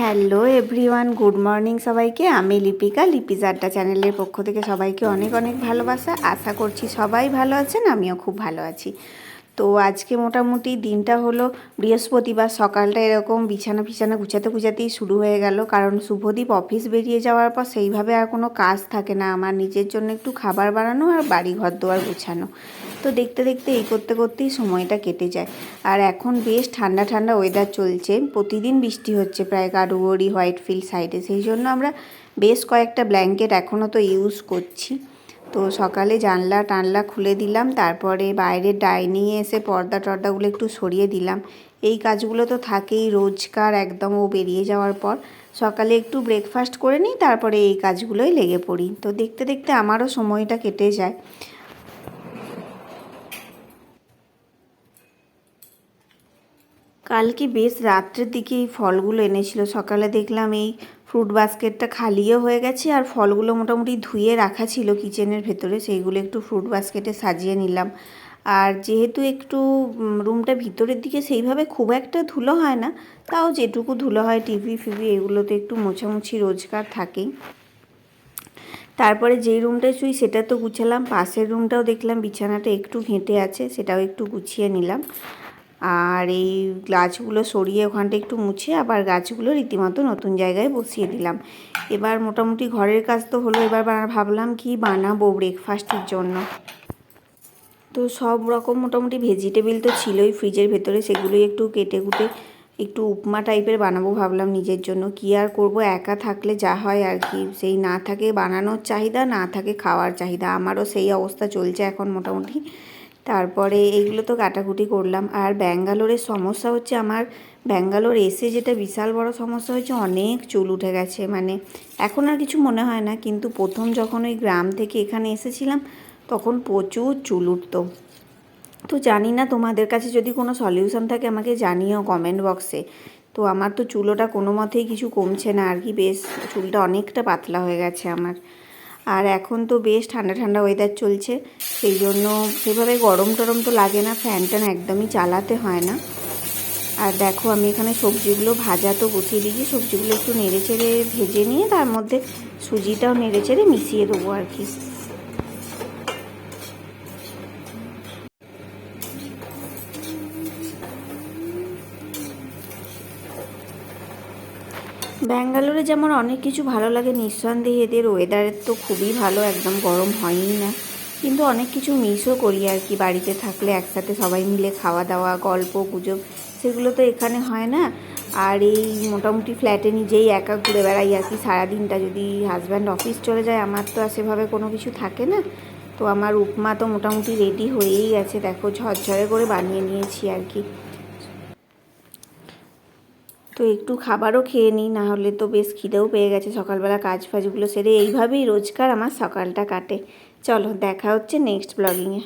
Hello everyone good morning সবাইকে। আমি লিপিকা লিপিজ আড্ডা চ্যানেলের পক্ষ থেকে সবাইকে অনেক অনেক ভালোবাসা। আশা করছি সবাই ভালো আছেন, আমিও খুব ভালো আছি। তো আজকে মোটামুটি দিনটা হলো বৃহস্পতিবার। সকালটা এরকম বিছানা ফিছানা গুছাতে গুছাতেই শুরু হয়ে গেল। কারণ শুভদীপ অফিস বেরিয়ে যাওয়ার পর সেইভাবে আর কোনো কাজ থাকে না। আমার নিজের জন্য একটু খাবার বানানো আর বাড়ি ঘর দোয়ার গুছানো। তো দেখতে দেখতে এই করতে করতেই সময়টা কেটে যায়। আর এখন বেশ ঠান্ডা ঠান্ডা ওয়েদার চলছে। প্রতিদিন বৃষ্টি হচ্ছে প্রায় কারুগড়ি হোয়াইট ফিল্ড সাইডে সেই জন্য আমরা বেশ কয়েকটা ব্ল্যাঙ্কেট এখনও তো ইউজ করছি। তো সকালে জানলা টানলা খুলে দিলাম, তারপরে বাইরের ডাইনিংয়ে এসে পর্দা টর্দাগুলো একটু সরিয়ে দিলাম। এই কাজগুলো তো থাকেই, রোজকার একদম ও বেরিয়ে যাওয়ার পর। সকালে একটু ব্রেকফাস্ট করে নিই, তারপরে এই কাজগুলোই লেগে পড়ি। তো দেখতে দেখতে আমারও সময়টা কেটে যায়। কালকে বেশ রাত্রের দিকে এই ফলগুলো এনেছিল। সকালে দেখলাম এই ফ্রুট বাস্কেটটা খালিও হয়ে গেছে আর ফলগুলো মোটামুটি ধুয়ে রাখা ছিল কিচেনের ভেতরে, সেইগুলো একটু ফ্রুট বাস্কেটে সাজিয়ে নিলাম। আর যেহেতু একটু রুমটা ভিতরের দিকে সেইভাবে খুব একটা ধুলো হয় না, তাও যেটুকু ধুলো হয় টিভি ফিভি এগুলোতে একটু মোছামুছি রোজগার থাকেই। তারপরে যেই রুমটায় শুই সেটা তো গুছালাম, পাশের রুমটাও দেখলাম, বিছানাটা একটু ঘেঁটে আছে, সেটাও একটু গুছিয়ে নিলাম। আর এই গাছগুলো সরিয়ে ওখানটা একটু মুছে আবার গাছগুলো রীতিমতো নতুন জায়গায় বসিয়ে দিলাম। এবার মোটামুটি ঘরের কাজ তো হলো, এবার ভাবলাম কি বানাবো ব্রেকফাস্টের জন্য। তো সব রকম মোটামুটি ভেজিটেবিল তো ছিলই ফ্রিজের ভেতরে সেগুলোই একটু কেটে কুটে একটু উপমা টাইপের বানাবো ভাবলাম নিজের জন্য। কি আর করব, একা থাকলে যা হয় আর কি। সেই না থাকে বানানোর চাহিদা, না থাকে খাওয়ার চাহিদা। আমারও সেই অবস্থা চলছে এখন মোটামুটি। তারপরে এইগুলো তো কাটাকুটি করলাম। আর ব্যাঙ্গালোরের সমস্যা হচ্ছে আমার ব্যাঙ্গালোর এসে যেটা বিশাল বড় সমস্যা হয়েছে, অনেক চুল উঠে গেছে। মানে এখন আর কিছু মনে হয় না, কিন্তু প্রথম যখন ওই গ্রাম থেকে এখানে এসেছিলাম, তখন প্রচুর চুল উঠতো। তো জানি না, তোমাদের কাছে যদি কোনো সলিউশন থাকে আমাকে জানিও কমেন্ট বক্সে। তো আমার তো চুলোটা কোনো মতেই কিছু কমছে না, আর কি বেশ চুলটা অনেকটা পাতলা হয়ে গেছে আমার। আর এখন তো বেশ ঠান্ডা ঠান্ডা ওয়েদার চলছে, সেই জন্য সেভাবে গরম টরম তো লাগে না ফ্যান ট্যান একদমই চালাতে হয় না। আর দেখো আমি এখানে সবজিগুলো ভাজা তো বসিয়ে দিয়েছি, সবজিগুলো একটু নেড়ে চেড়ে ভেজে নিয়ে তার মধ্যে সুজিটাও নেড়ে চেড়ে মিশিয়ে দেবো আর কি। ব্যাঙ্গালোরে যেমন অনেক কিছু ভালো লাগে, নিঃসন্দেহে এদের ওয়েদারের তো খুবই ভালো, একদম গরম হয়ই না। কিন্তু অনেক কিছু মিসও করি আর কি, বাড়িতে থাকলে একসাথে সবাই মিলে খাওয়া দাওয়া গল্প, গুজব, সেগুলো তো এখানে হয় না। আর এই মোটামুটি ফ্ল্যাটে নিজেই একা ঘুরে বেড়াই আর কি, সারাদিনটা যদি হাজব্যান্ড অফিস চলে যায়, আমার তো আর সেভাবে কোনো কিছু থাকে না। তো আমার উপমা তো মোটামুটি রেডি হয়েই গেছে দেখো ঝরঝরে করে বানিয়ে নিয়েছি আর কি। তো একটু খাবারও খেয়ে নিই, না হলে তো বেশ খিদেও পেয়ে গেছে। সকালবেলা কাজ ফাজগুলো সেরে এইভাবেই রোজকার আমার সকালটা কাটে। চলো, দেখা হচ্ছে নেক্সট ব্লগিংয়ে